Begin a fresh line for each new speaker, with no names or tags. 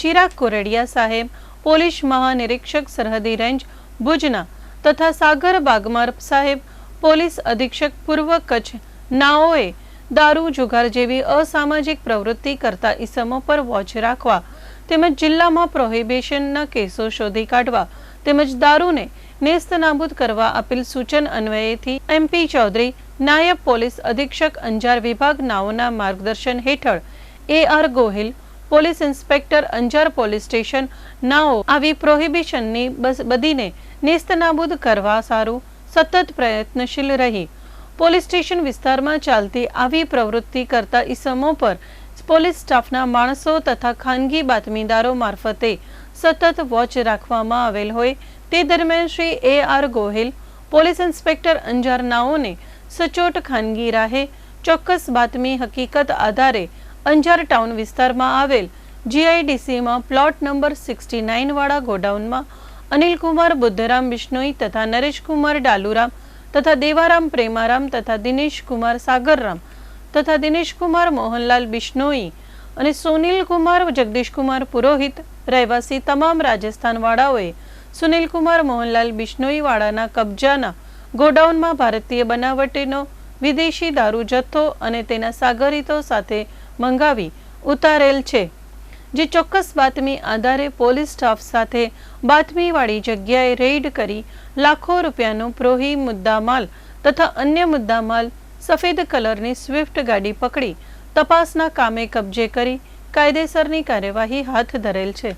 ચિરાગ કોરડિયા સાહેબ, પોલીસ મહાનિરીક્ષક સરહદી રેન્જ, ભુજના તથા સાગર બાગમાર સાહેબ, પોલીસ અધિક્ષક પૂર્વ કચ્છ નાઓએ દારૂ જુગાર જેવી અસામાજિક પ્રવૃત્તિ કરતા ઇસમો પર વોચ રાખવા તેમજ જિલ્લામાં પ્રોહિબિશનના કેસો શોધી કાઢવા તેમજ દારૂને નેસ્ત નાબૂદ કરવા આપેલ સૂચન અન્વયેથી એમપી ચૌધરી, નાયબ પોલીસ અધિક્ષક અંજાર વિભાગ નાઓના માર્ગદર્શન હેઠળ A R Gohil police inspector Anjar police station નાઓ આવી પ્રોહિબિશનની બધીને નેસ્તનાબૂદ કરવા સારું સતત પ્રયત્નશીલ રહી. પોલીસ સ્ટેશન વિસ્તારમાં ચાલતી આવી પ્રવૃત્તિ કરતા ઇસમો પર પોલીસ સ્ટાફના માણસો તથા ખાનગી બાતમીદારો મારફતે સતત વોચ રાખવામાં આવેલ હોય તે દરમિયાન Shri A R Gohil, police inspector Anjar નાઓને સચોટ ખાનગી રાહે ચોક્કસ બાતમી હકીકત આધારે અંજાર ટાઉન વિસ્તારમાં આવેલ જીઆઈડીસીમાં પ્લોટ નંબર સિક્સટી નાઇનવાળા ગોડાઉનમાં અનિલકુમાર બુદ્ધરામ બિશ્નોઈ તથા નરેશકુમાર ડાલુરામ તથા દેવારામ પ્રેમારામ તથા દિનેશકુમાર સાગરરામ તથા દિનેશકુમાર મોહનલાલ બિશ્નોઈ અને સુનિલકુમાર જગદીશકુમાર પુરોહિત રહેવાસી તમામ રાજસ્થાનવાળાઓએ સુનિલકુમાર મોહનલાલ બિશ્નોઈવાળાના કબજાના ગોડાઉનમાં ભારતીય બનાવટીનો વિદેશી દારૂ જથ્થો અને તેના સાગરીતો સાથે મંગાવી ઉતારેલ છે. જે ચોક્કસ બાતમી આધારે પોલીસ સ્ટાફ સાથે બાતમીવાળી જગ્યાએ રેડ કરી લાખો રૂપિયાનો પ્રોહી મુદ્દામાલ તથા અન્ય મુદ્દામાલ સફેદ કલરની સ્વિફ્ટ ગાડી પકડી તપાસના કામે કબજે કરી કાયદેસરની કાર્યવાહી હાથ ધરેલ છે.